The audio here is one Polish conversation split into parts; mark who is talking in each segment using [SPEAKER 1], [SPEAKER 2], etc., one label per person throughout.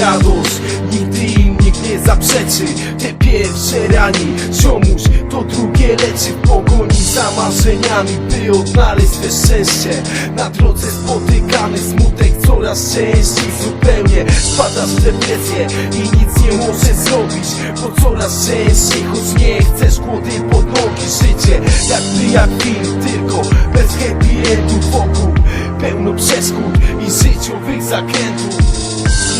[SPEAKER 1] radość Nigdy im nikt nie zaprzeczy. Te pierwsze rani Ziomuś to drugie leczy? W pogoni za marzeniami By odnaleźć swe szczęście. Na drodze spotykamy smutek coraz częściej Zupełnie wpadasz w depresję I nic nie możesz zrobić Bo coraz częściej Choć nie chcesz głody pod nogi Życie jak ty jak film Tylko bez happy endów wokół. Pełno przeszkód i życiowych zakrętów.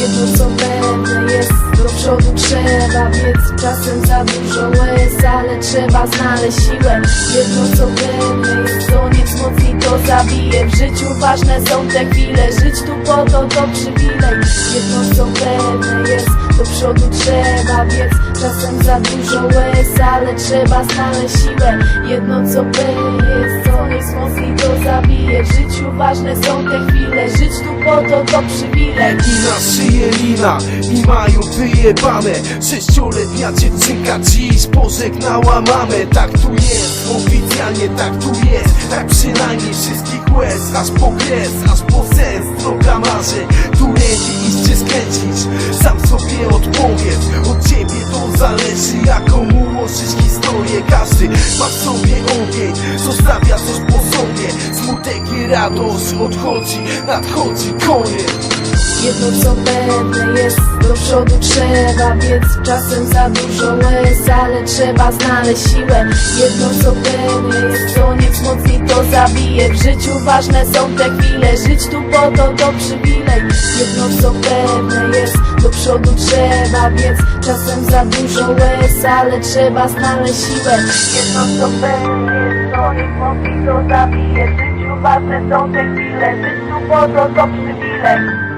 [SPEAKER 2] Jedno co pewne jest, do przodu trzeba biec Czasem za dużo łez, ale trzeba znaleźć siłę. Jedno co pewne jest, co nie wzmocni to zabije. W życiu ważne są te chwile, żyć tu po to to przywilej. Jedno co pewne jest, do przodu trzeba biec Czasem za dużo łez, ale trzeba znaleźć siłę. Jedno co pewne jest, nie wzmocni to zabije. W życiu ważne są te chwile, żyć tu po to to przywilej.
[SPEAKER 1] I na szyję lina i mają wyjebane. Sześcioletnia dziewczynka dziś pożegnała mamę. Tak tu jest, oficjalnie tak tu jest. Tak przynajmniej wszystkich łez. Aż po kres, aż po sens. Droga marzeń, którędy iść czy skręcić Sam sobie odpowiedz ma w sobie ogień Zostawia coś po sobie. Smutek i radość odchodzi Nadchodzi koniec.
[SPEAKER 2] Jedno co pewne jest, do przodu trzeba biec Czasem za dużo łez, ale trzeba znaleźć siłę. Jedno co pewne jest, co nie wzmocni to zabije W życiu. Ważne są te chwile, żyć tu po to to przywilej. Jedno co pewne jest, do przodu trzeba biec Czasem za dużo łez, ale trzeba znaleźć siłę. Jedno co pewne jest, co nie wzmocni to zabije W życiu. Ważne są te chwile, żyć tu po to to przywilej